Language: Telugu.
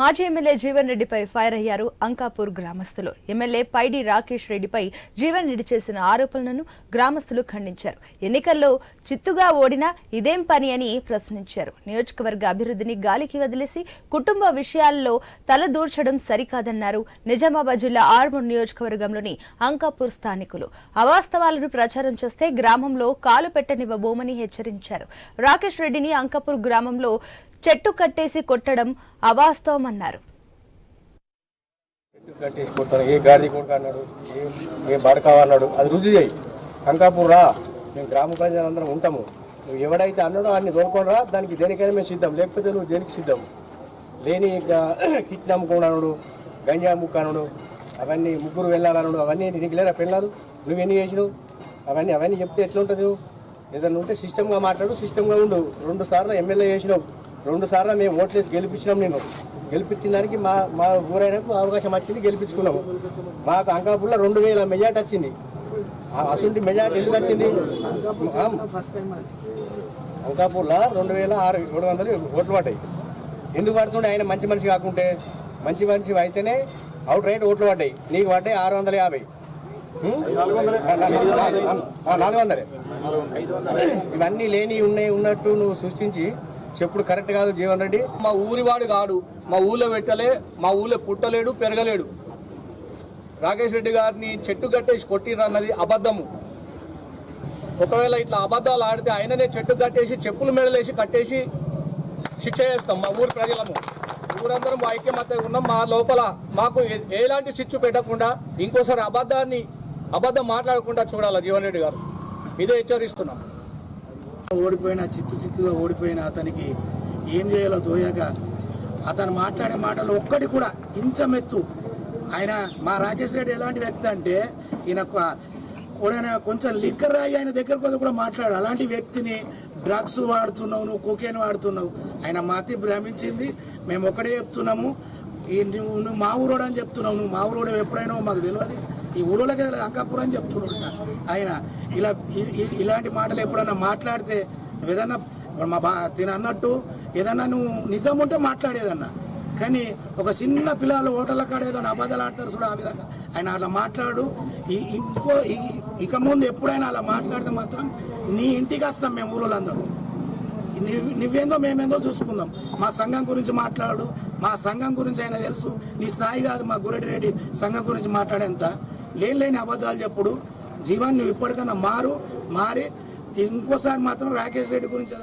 మాజీ ఎమ్మెల్యే జీవన్ రెడ్డిపై ఫైర్ అయ్యారు అంకాపూర్ గ్రామస్తులు. ఎమ్మెల్యే పైడి రాకేష్ రెడ్డిపై జీవన్ రెడ్డి చేసిన ఆరోపణలను గ్రామస్తులు ఖండించారు. ఎన్నికల్లో చిత్తుగా ఓడినా ఇదేం పని అని ప్రశ్నించారు. నియోజకవర్గ అభివృద్ధిని గాలికి వదిలేసి కుటుంబ విషయాల్లో తలదూర్చడం సరికాదన్నారు నిజామాబాద్ జిల్లా ఆర్మూర్ నియోజకవర్గంలోని అంకాపూర్ స్థానికులు. అవాస్తవాలను ప్రచారం చేస్తే గ్రామంలో కాలు పెట్టనివ్వబోమని హెచ్చరించారు. రాకేష్ రెడ్డిని అంకాపూర్ గ్రామంలో చెట్టు కట్టేసి కొట్టడం అవాస్తవమన్నారు చెట్టు కట్టేసి కొట్టాను ఏ గాడి కొడుకు అన్నాడు ఏ బడకావు అన్నాడు అది రుజువు చేయి. కంకాపూర్ రా మేము గ్రామ ప్రజలందరం ఉంటాము. నువ్వు ఎవడైతే అన్నాడో అన్ని దొరకొనరా దానికి దేనికైనా మేము సిద్ధం. లేకపోతే నువ్వు దేనికి సిద్ధం? లేని కిట్ని అమ్ముకున్నాడు గంజా అమ్ముకున్నాడు అవన్నీ ముగ్గురు వెళ్ళాలన్నాడు అవన్నీ నీకు లేరా పెళ్ళారు నువ్వు ఎన్ని చేసినావు? అవన్నీ అవన్నీ చెప్తే ఎట్లుంటుంది? నువ్వు ఏదైనా ఉంటే సిస్టమ్గా మాట్లాడు సిస్టమ్గా ఉండు. రెండు సార్లు ఎమ్మెల్యే చేసినావు. రెండు సార్లు మేము ఓట్లేసి గెలిపించినాం నేను. గెలిపించిన దానికి మా మా ఊరైనకు అవకాశం వచ్చింది గెలిపించుకున్నాము. మాకు అంకాపూర్లో రెండు వేల మెజార్టీ వచ్చింది. ఆ అసలు మెజార్టీ ఎందుకు వచ్చింది? అంకాపూర్లో రెండు వేల ఆరు ఏడు వందలు ఓట్లు పడ్డాయి. ఎందుకు పడుతుండే? ఆయన మంచి మనిషి కాకుంటే. మంచి మనిషి అయితేనే అవుట్ రైట్ ఓట్లు పడ్డాయి. నీకు పడ్డాయి ఆరు వందల యాభై. నాలుగు వందలే. ఇవన్నీ లేని ఉన్నాయి ఉన్నట్టు నువ్వు సృష్టించి చెప్పుడు కరెక్ట్ కాదు జీవన్ రెడ్డి. మా ఊరివాడు కాడు. మా ఊళ్ళో పెట్టలే మా ఊళ్ళో పుట్టలేడు పెరగలేడు. రాకేష్ రెడ్డి గారిని చెట్టు కట్టేసి కొట్టిరన్నది అన్నది అబద్ధము. ఒకవేళ ఇట్లా అబద్ధాలు ఆడితే ఆయననే చెట్టు కట్టేసి చెప్పులు మెడలేసి కట్టేసి శిక్ష చేస్తాం మా ఊరి ప్రజలము. ఊరందరం ఐక్యమత్య ఉన్నాం. మా లోపల మాకు ఏ- ఎలాంటి శిక్ష పెట్టకుండా ఇంకోసారి అబద్ధాన్ని అబద్ధం మాట్లాడకుండా చూడాలి జీవన్ రెడ్డి గారు? ఇదే హెచ్చరిస్తున్నాం. ఓడిపోయిన చిత్తు చిత్తుగా ఓడిపోయిన అతనికి ఏం చేయాలో తోయక అతను మాట్లాడే మాటలు ఒక్కటి కూడా ఇంచమెత్తు. ఆయన మా రాకేష్ రెడ్డి ఎలాంటి వ్యక్తి అంటే ఈయన ఒక- కూడా కొంచెం లిక్కర్ రాయి ఆయన దగ్గరకు కూడా మాట్లాడు అలాంటి వ్యక్తిని డ్రగ్స్ వాడుతున్నావు నువ్వు కోకేన్ వాడుతున్నావు. ఆయన మాతి భ్రమించింది. మేము ఒకటే చెప్తున్నాము. నువ్వు నువ్వు మా ఊరోడని చెప్తున్నావు. నువ్వు మా ఊరోడు ఎప్పుడైనా మాకు తెలియదు ఈ ఊరోళ్ళకి అంకాపురం అని చెప్తున్నాడు ఆయన ఇలా ఇలాంటి మాటలు ఎప్పుడన్నా మాట్లాడితే నువ్వు ఏదన్నా మా బా తిన అన్నట్టు ఏదన్నా నువ్వు నిజం ఉంటే మాట్లాడేదన్నా. కానీ ఒక చిన్న పిల్లలు హోటళ్ళ కాడ ఏదో అబద్ధాలు ఆడతారు చూడ ఆ విధంగా. ఆయన అలా మాట్లాడు. ఈ- ఇంకో ఇక ముందు ఎప్పుడైనా అలా మాట్లాడితే మాత్రం నీ ఇంటికి వస్తాం మేము ఊరోళ్ళందరం. నువ్వు- నువ్వేందో మేమేందో చూసుకుందాం. మా సంఘం గురించి మాట్లాడు. మా సంఘం గురించి అయినా తెలుసు. నీ స్థాయి కాదు మా గురెడ్డి రెడ్డి సంఘం గురించి మాట్లాడేంత. లేని లేని అబద్ధాలు చెప్పుడు జీవాన్ని ఇప్పటికన్నా మారు మారి ఇంకోసారి మాత్రం రాకేష్ రెడ్డి గురించి